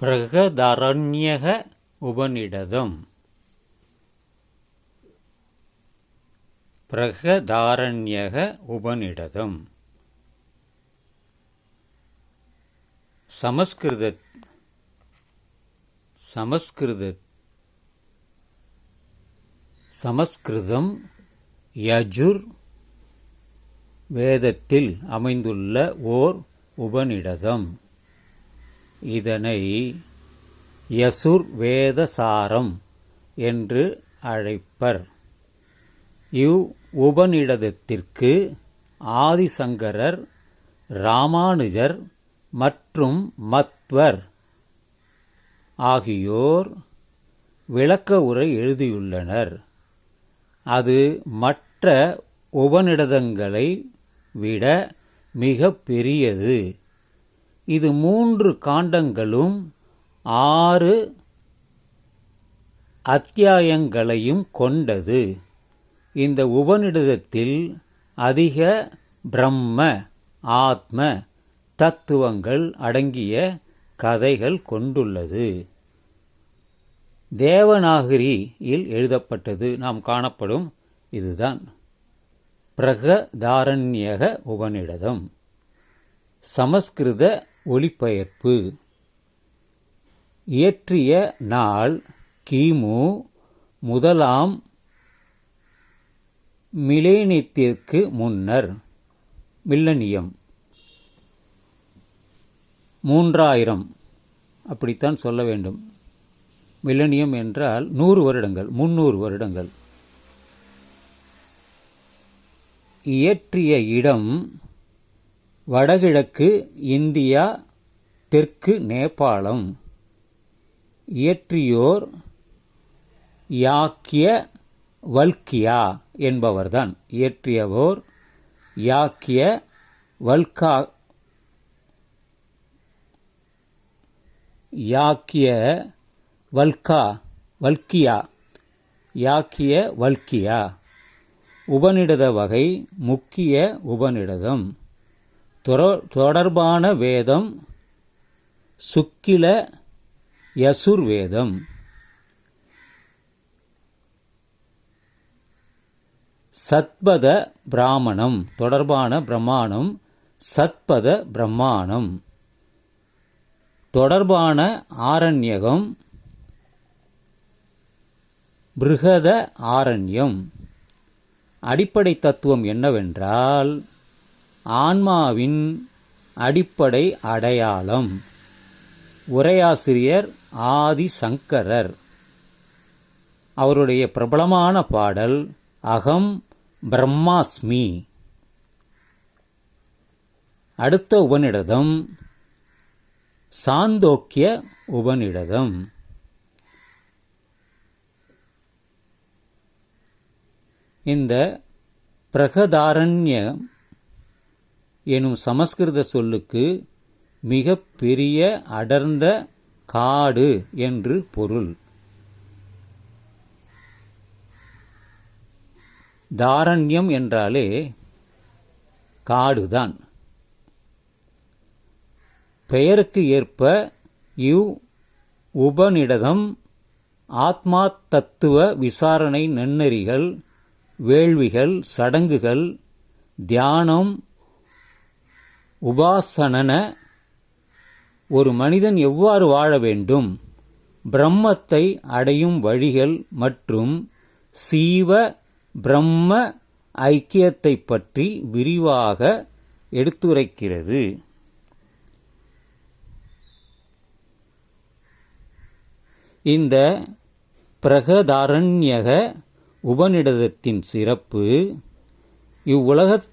பிரகதரண்யக உபநிடதம். பிரகதாரண்யக உபநிடதம். சமஸ்கிருத சமஸ்கிருத சமஸ்கிருதம் யஜுர் வேதத்தில் அமைந்துள்ள ஓர் உபநிடதம். இதனை யசுர்வேதசாரம் என்று அழைப்பர். இவ் உபநிடதத்திற்கு ஆதிசங்கரர் ராமானுஜர் மற்றும் மத்வர் ஆகியோர் விளக்க உரை எழுதியுள்ளனர். அது மற்ற உபநிடதங்களை விட மிக பெரியது. இது மூன்று காண்டங்களும் ஆறு அத்தியாயங்களையும் கொண்டது. இந்த உபநிடதத்தில் அதிக பிரம்ம ஆத்ம தத்துவங்கள் அடங்கிய கதைகள் கொண்டுள்ளது. தேவநாகரியில் எழுதப்பட்டது. நாம் காணப்படும் இதுதான். பிரகதாரண்யக உபநிடதம். சமஸ்கிருத ஒளிபெயர்ப்பு. இயற்றிய நாள் கிமு முதலாம் மிலேனியத்திற்கு முன்னர். மில்லனியம். மூன்றாயிரம். அப்படித்தான் சொல்ல வேண்டும். மில்லனியம் என்றால் நூறு வருடங்கள் முந்நூறு வருடங்கள். இயற்றிய இடம் வடகிழக்கு இந்தியா தெற்கு நேபாளம். இயற்றியோர் யாக்கிய வல்கியா என்பவர்தான். இயற்றியவோர் யாக்கிய வல்கா யாக்கிய வல்கா வல்கியா யாக்கிய வல்கியா. உபநிடத வகை முக்கிய உபநிடதம். தொடர்பான வேதம் சுக்கில யசுர்வேதம் சத்பத பிராமணம் தொடர்பான பிரமாணம் சத்பத பிரம்மாணம் தொடர்பான ஆரண்யகம் பிருகத ஆரண்யம். அடிப்படை தத்துவம் என்னவென்றால் ஆன்மாவின் அடிப்படை அடையாளம். உரையாசிரியர் ஆதி சங்கரர் அவருடைய பிரபலமான பாடல் அகம் பிரம்மாஸ்மி. அடுத்த உபநிடதம் சாந்தோக்கிய உபநிடதம். இந்த பிரகதாரண்யம் எனும் சமஸ்கிருத சொல்லுக்கு மிக பெரிய அடர்ந்த காடு என்று பொருள். தாரண்யம் என்றாலே காடுதான். பெயருக்கு ஏற்ப இவ் உபநிடதம் ஆத்மா தத்துவ விசாரணை நன்னெறிகள் வேள்விகள் சடங்குகள் தியானம் உபாசனன ஒரு மனிதன் எவ்வாறு வாழ வேண்டும்? பிரம்மத்தை அடையும் வழிகள் மற்றும் சீவ பிரம்ம ஐக்கியத்தை பற்றி விரிவாக எடுத்துரைக்கிறது. இந்த பிரகதாரண்யக உபநிடதத்தின் சிறப்பு இவ்வுலகத்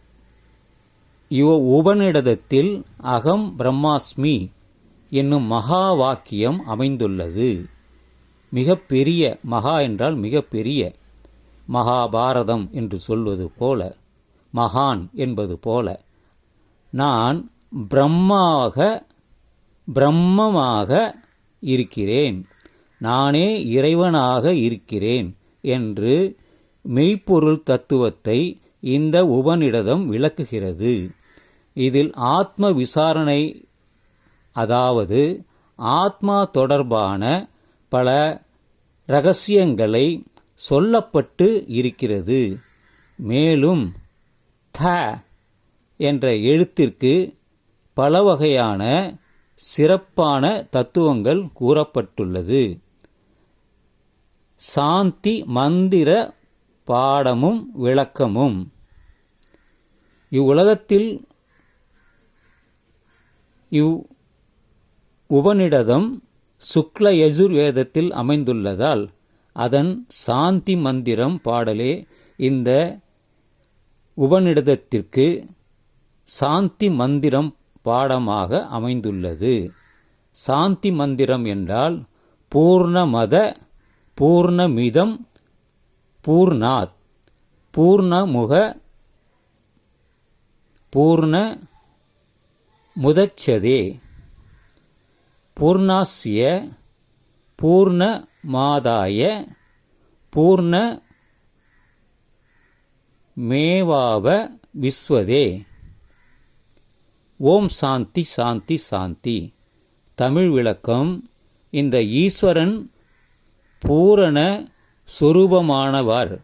இவ் உபநிடதத்தில் அகம் பிரம்மாஸ்மி என்னும் மகா வாக்கியம் அமைந்துள்ளது. மிக பெரிய மகா என்றால் மிக பெரிய மகாபாரதம் என்று சொல்வது போல மகான் என்பது போல நான் பிரம்மாக பிரம்மமாக இருக்கிறேன். நானே இறைவனாக இருக்கிறேன் என்று மெய்ப்பொருள் தத்துவத்தை இந்த உபநிடதம் விளக்குகிறது. இதில் ஆத்ம விசாரணை அதாவது ஆத்மா தொடர்பான பல ரகசியங்களை சொல்லப்பட்டு இருக்கிறது. மேலும் த என்ற எழுத்திற்கு பல வகையான சிறப்பான தத்துவங்கள் கூறப்பட்டுள்ளது. சாந்தி மந்திர பாடமும் விளக்கமும். இவ்வுலகத்தில் இவ் உபநிடதம் சுக்ல யஜுர்வேதத்தில் அமைந்துள்ளதால் அதன் சாந்தி மந்திரம் பாடலே இந்த உபநிடதத்திற்கு சாந்தி மந்திரம் பாடமாக அமைந்துள்ளது. சாந்தி மந்திரம் என்றால் பூர்ணமத பூர்ணமிதம் பூர்ணாத். பூர்ணமுக பூர்ண முதச்சதே. பூர்ணாஸ்ய பூர்ணமாதாய பூர்ண மேவாவ விஸ்வதே. ஓம் சாந்தி சாந்தி சாந்தி. தமிழ் விளக்கம் இந்த ஈஸ்வரன் பூரண சொரூபமானவர்.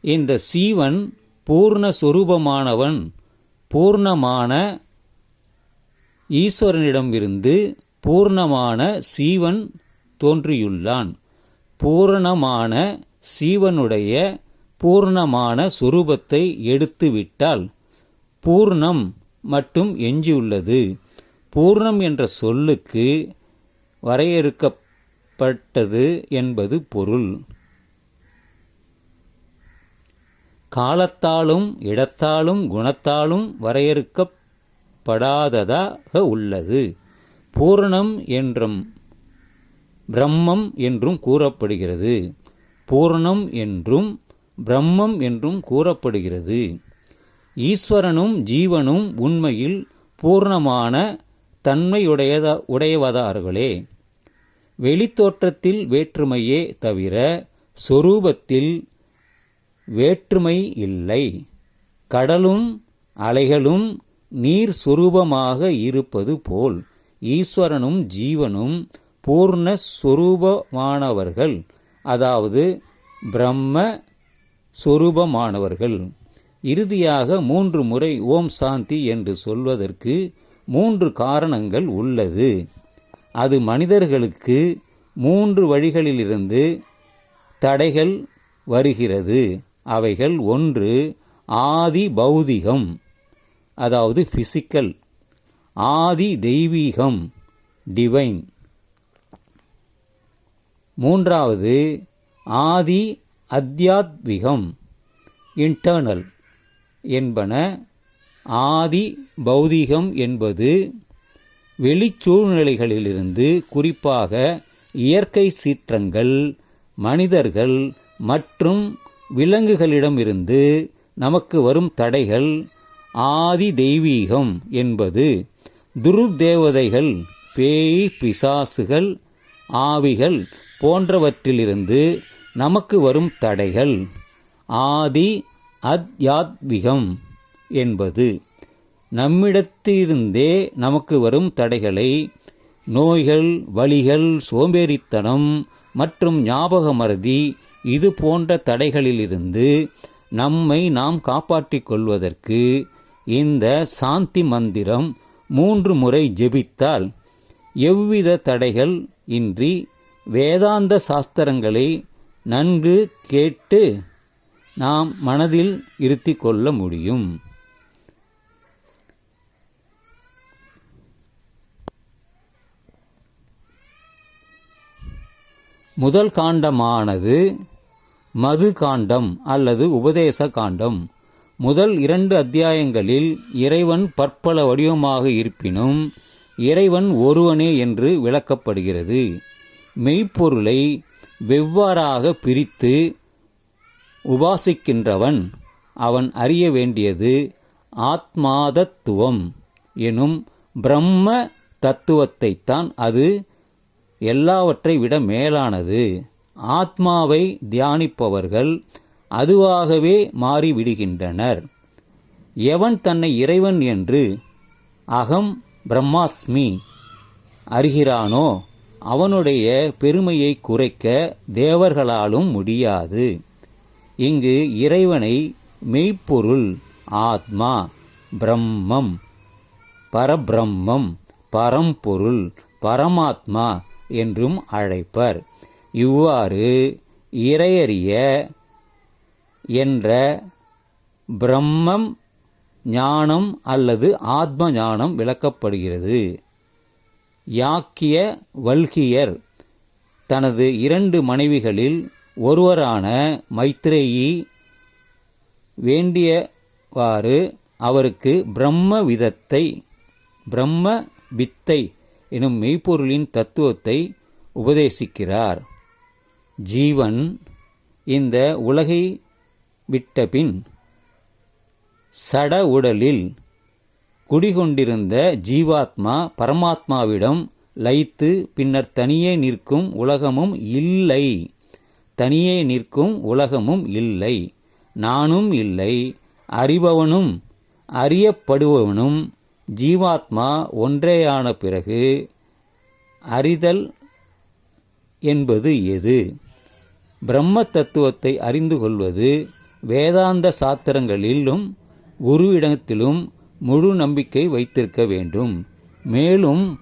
இந்த சீவன் பூர்ண சொரூபமானவன் பூர்ணமான ஈஸ்வரனிடமிருந்து பூர்ணமான சீவன் தோன்றியுள்ளான். பூரணமான சீவனுடைய பூர்ணமான சுரூபத்தை எடுத்துவிட்டால் பூர்ணம் மட்டும் எஞ்சியுள்ளது. பூர்ணம் என்ற சொல்லுக்கு வரையறுக்கப்பட்டது என்பது பொருள். காலத்தாலும் இடத்தாலும் குணத்தாலும் வரையறுக்கப்படாததாக உள்ளது. பூரணம் என்றும் பிரம்மம் என்றும் கூறப்படுகிறது. பூரணம் என்றும் பிரம்மம் என்றும் கூறப்படுகிறது. ஈஸ்வரனும் ஜீவனும் உண்மையில் பூர்ணமான தன்மையுடையத உடையவதார்களே. வெளித்தோற்றத்தில் வேற்றுமையே தவிர சொரூபத்தில் வேற்றுமை இல்லை. கடலும் அலைகளும் நீர் சொரூபமாக இருப்பது போல் ஈஸ்வரனும் ஜீவனும் பூர்ண சொரூபமானவர்கள். அதாவது பிரம்ம சொரூபமானவர்கள். இறுதியாக மூன்று முறை ஓம் சாந்தி என்று சொல்வதற்கு மூன்று காரணங்கள் உள்ளது. அது மனிதர்களுக்கு மூன்று வழிகளிலிருந்து தடைகள் வருகிறது. அவைகள் ஒன்று ஆதி பௌதிகம் அதாவது ஃபிசிக்கல் ஆதி தெய்வீகம் டிவைன் மூன்றாவது ஆதி அத்தியாத்மிகம் இன்டர்னல் என்பன ஆதி பௌதிகம் என்பது வெளிச்சூழ்நிலைகளிலிருந்து குறிப்பாக இயற்கை சீற்றங்கள் மனிதர்கள் மற்றும் விலங்குகளிடமிருந்து நமக்கு வரும் தடைகள் ஆதி தெய்வீகம் என்பது துருதேவதைகள் பேய் பிசாசுகள் ஆவிகள் போன்றவற்றிலிருந்து நமக்கு வரும் தடைகள் ஆதி அத்யாத்விகம் என்பது. நம்மிடத்திலிருந்தே நமக்கு வரும் தடைகளை நோய்கள் வலிகள் சோம்பேறித்தனம் மற்றும் ஞாபக மறதி இது போன்ற தடைகளிலிருந்து நம்மை நாம் காப்பாற்றிக் கொள்வதற்கு இந்த சாந்தி மந்திரம் மூன்று முறை ஜெபித்தால் எவ்வித தடைகள் இன்றி வேதாந்த சாஸ்திரங்களை நன்கு கேட்டு நாம் மனதில் இருத்தி கொள்ள முடியும். முதல் காண்டமானது மது காண்டம் அல்லது உபதேச காண்டம் முதல் இரண்டு அத்தியாயங்களில் இறைவன் பற்பல வடிவமாக இருப்பினும் இறைவன் ஒருவனே என்று விளக்கப்படுகிறது. மெய்ப்பொருளை வெவ்வாறாக பிரித்து உபாசிக்கின்றவன் அவன் அறிய வேண்டியது ஆத்மாதத்துவம் எனும் பிரம்ம தத்துவத்தைத்தான் அது எல்லாவற்றை விட மேலானது. ஆத்மாவை தியானிப்பவர்கள் அதுவாகவே மாறிவிடுகின்றனர். எவன் தன்னை இறைவன் என்று அகம் பிரம்மாஸ்மி அறிகிறானோ அவனுடைய பெருமையை குறைக்க தேவர்களாலும் முடியாது. இங்கு இறைவனை மெய்ப்பொருள் ஆத்மா பிரம்மம் பரபிரம்மம் பரம்பொருள் பரமாத்மா என்றும் அழைப்பர். இவ்வாறு இறையறிய என்ற பிரம்மம் ஞானம் அல்லது ஆத்ம ஞானம் விளக்கப்படுகிறது. யாக்கிய வல்கியர் தனது இரண்டு மனைவிகளில் ஒருவரான மைத்ரேயி வேண்டியவாறு அவருக்கு பிரம்ம விதத்தை பிரம்ம வித்தை எனும் மெய்ப்பொருளின் தத்துவத்தை உபதேசிக்கிறார். ஜீவன் இந்த உலகை விட்டபின் சட உடலில் குடிகொண்டிருந்த ஜீவாத்மா பரமாத்மாவிடம் லயித்து பின்னர் தனியே நிற்கும் உலகமும் இல்லை. தனியே நிற்கும் உலகமும் இல்லை. நானும் இல்லை. அறிபவனும் அறியப்படுபவனும் ஜீவாத்மா ஒன்றேயான பிறகு அறிதல் என்பது எது? பிரம்ம தத்துவத்தை அறிந்து கொள்வது வேதாந்த சாத்திரங்களிலும் குருவிடத்திலும் முழு நம்பிக்கை வைத்திருக்க வேண்டும். மேலும்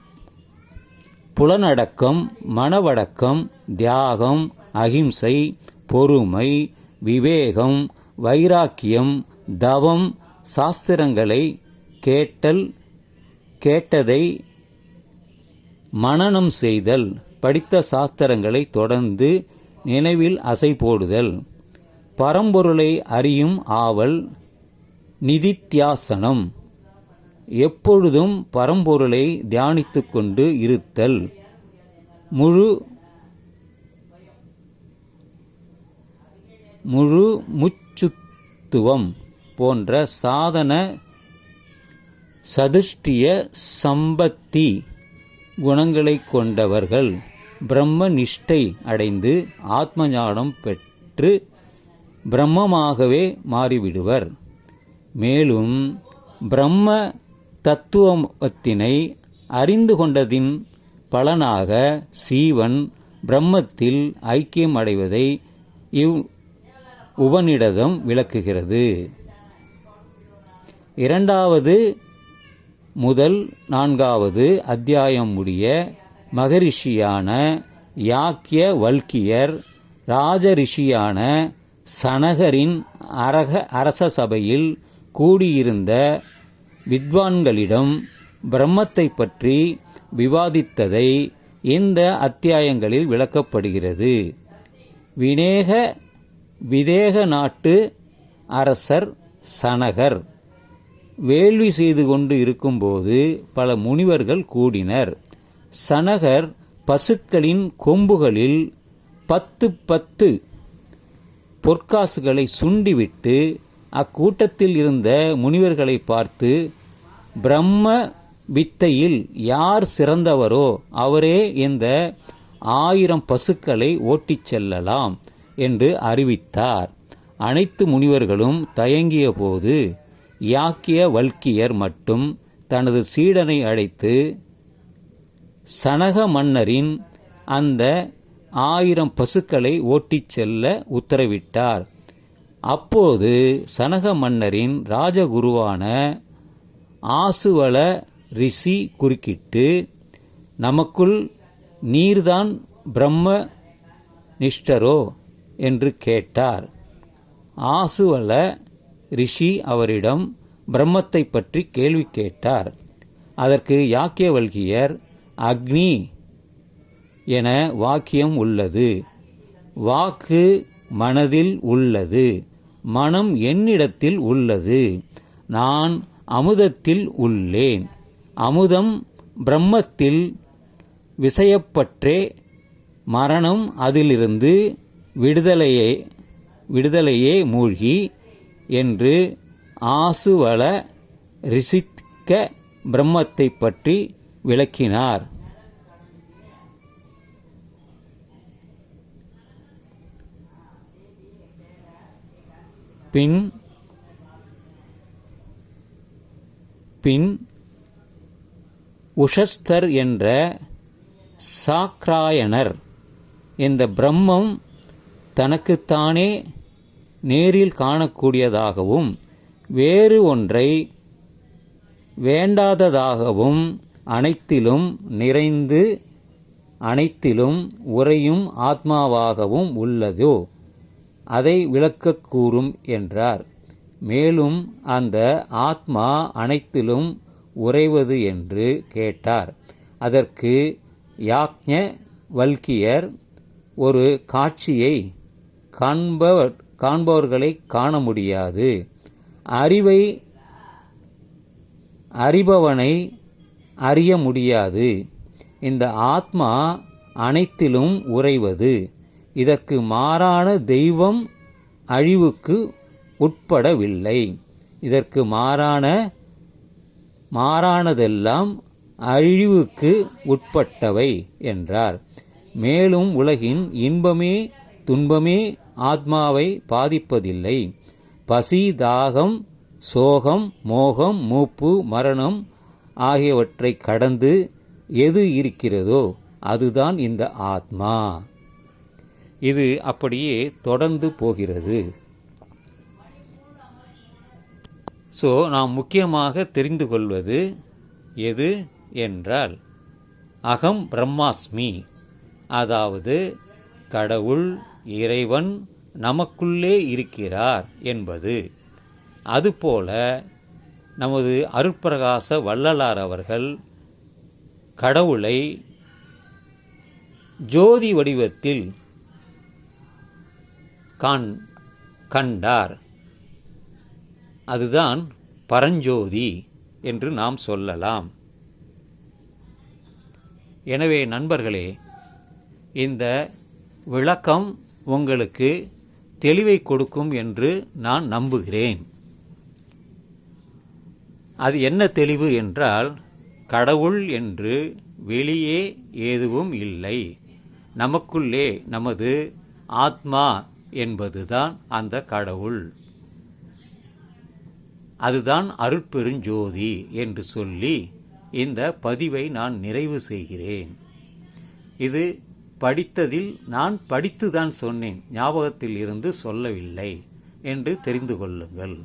புலனடக்கம் மனவடக்கம் தியாகம் அகிம்சை பொறுமை விவேகம் வைராக்கியம் தவம் சாஸ்திரங்களை கேட்டல் கேட்டதை மனனம் செய்தல் படித்த சாஸ்திரங்களை தொடர்ந்து நினைவில் அசை போடுதல் பரம்பொருளை அறியும் ஆவல் நிதித்தியாசனம். எப்பொழுதும் பரம்பொருளை தியானித்து கொண்டு இருத்தல். முழு முழு முச்சுத்துவம் போன்ற சாதன சதுஷ்டிய சம்பத்தி குணங்களை கொண்டவர்கள். பிரம்ம நிஷ்டை அடைந்து ஆத்ம ஞானம் பெற்று பிரம்மமாகவே மாறிவிடுவர். மேலும் பிரம்ம தத்துவத்தினை அறிந்து கொண்டதின் பலனாக சீவன் பிரம்மத்தில் ஐக்கியம் அடைவதை இவ் உபநிடதம் விளக்குகிறது. இரண்டாவது முதல் நான்காவது அத்தியாயம் முடிய மகரிஷியான யாக்கிய வல்கியர் ராஜரிஷியான சனகரின் அரக அரச சபையில் கூடியிருந்த வித்வான்களிடம் பிரம்மத்தை பற்றி விவாதித்ததை இந்த அத்தியாயங்களில் விளக்கப்படுகிறது. வினேக விதேக நாட்டு அரசர் சனகர். வேள்வி செய்து கொண்டு இருக்கும்போது பல முனிவர்கள் கூடினர். சனகர் பசுக்களின் கொம்புகளில் பத்து பத்து பொற்காசுகளை சுண்டிவிட்டு அக்கூட்டத்தில் இருந்த முனிவர்களை பார்த்து பிரம்ம வித்தையில் யார் சிறந்தவரோ அவரே இந்த ஆயிரம் பசுக்களை ஓட்டிச் செல்லலாம் என்று அறிவித்தார். அனைத்து முனிவர்களும் தயங்கிய போது யாக்கிய வல்கியர் மட்டும் தனது சீடனை அழைத்து சனக மன்னரின் அந்த ஆயிரம் பசுக்களை ஓட்டிச் செல்ல உத்தரவிட்டார். அப்போது சனக மன்னரின் ராஜகுருவான ஆசுவல ரிஷி குறுக்கிட்டு நமக்குள் நீர்தான் பிரம்ம நிஷ்டரோ? என்று கேட்டார். ஆசுவல ரிஷி அவரிடம் பிரம்மத்தை பற்றி கேள்வி கேட்டார். அதற்கு யாக்கியவல்கியர் அக்னி என வாக்கியம் உள்ளது. வாக்கு மனதில் உள்ளது. மனம் என்னிடத்தில் உள்ளது. நான் அமுதத்தில் உள்ளேன். அமுதம் பிரம்மத்தில் விசையப்பற்றே மரணம் அதிலிருந்து விடுதலையே விடுதலையே மூழ்கி என்று ஆசுவல ரிசிக்க பிரம்மத்தை பற்றி விளக்கினார். பின் பின் உஷஸ்தர் என்ற சாக்ராயனர் இந்த பிரம்மம் தனக்குத்தானே நேரில் காணக்கூடியதாகவும் வேறு ஒன்றை வேண்டாததாகவும் அனைத்திலும் நிறைந்து அனைத்திலும் உறையும் ஆத்மாவாகவும் உள்ளதோ அதை விளக்கக் கூறும் என்றார். மேலும் அந்த ஆத்மா அனைத்திலும் உறைவது என்று கேட்டார். அதற்கு யாக்ஞ வல்கியர் ஒரு காட்சியை காண்பவர் காண்பவர்களை காண முடியாது. அறிவை அறிபவனை அறிய முடியாது. இந்த ஆத்மா அனைத்திலும் உறைவது. இதற்கு மாறான தெய்வம் அழிவுக்கு உட்படவில்லை. இதற்கு மாறான மாறானதெல்லாம் அழிவுக்கு உட்பட்டவை என்றார். மேலும் உலகின் இன்பமே துன்பமே ஆத்மாவை பாதிப்பதில்லை. பசி தாகம் சோகம் மோகம் மூப்பு மரணம் ஆகியவற்றை கடந்து எது இருக்கிறதோ அதுதான் இந்த ஆத்மா. இது அப்படியே தொடர்ந்து போகிறது. ஸோ நாம் முக்கியமாக தெரிந்து கொள்வது எது என்றால் அகம் பிரம்மாஸ்மி அதாவது கடவுள் இறைவன் நமக்குள்ளே இருக்கிறார் என்பது. அதுபோல நமது அருட்பிரகாச வள்ளலார் அவர்கள் கடவுளை ஜோதி வடிவத்தில் காண் கண்டார். அதுதான் பரஞ்சோதி என்று நாம் சொல்லலாம். எனவே நண்பர்களே இந்த விளக்கம் உங்களுக்கு தெளிவை கொடுக்கும் என்று நான் நம்புகிறேன். அது என்ன தெளிவு என்றால் கடவுள் என்று வெளியே எதுவும் இல்லை. நமக்குள்ளே நமது ஆத்மா என்பதுதான் அந்த கடவுள். அதுதான் அருட்பெருஞ்சோதி என்று சொல்லி இந்த பதிவை நான் நிறைவு செய்கிறேன். இது படித்ததில் நான் படித்துதான் சொன்னேன் ஞாபகத்தில் இருந்து சொல்லவில்லை என்று தெரிந்து கொள்ளுங்கள்.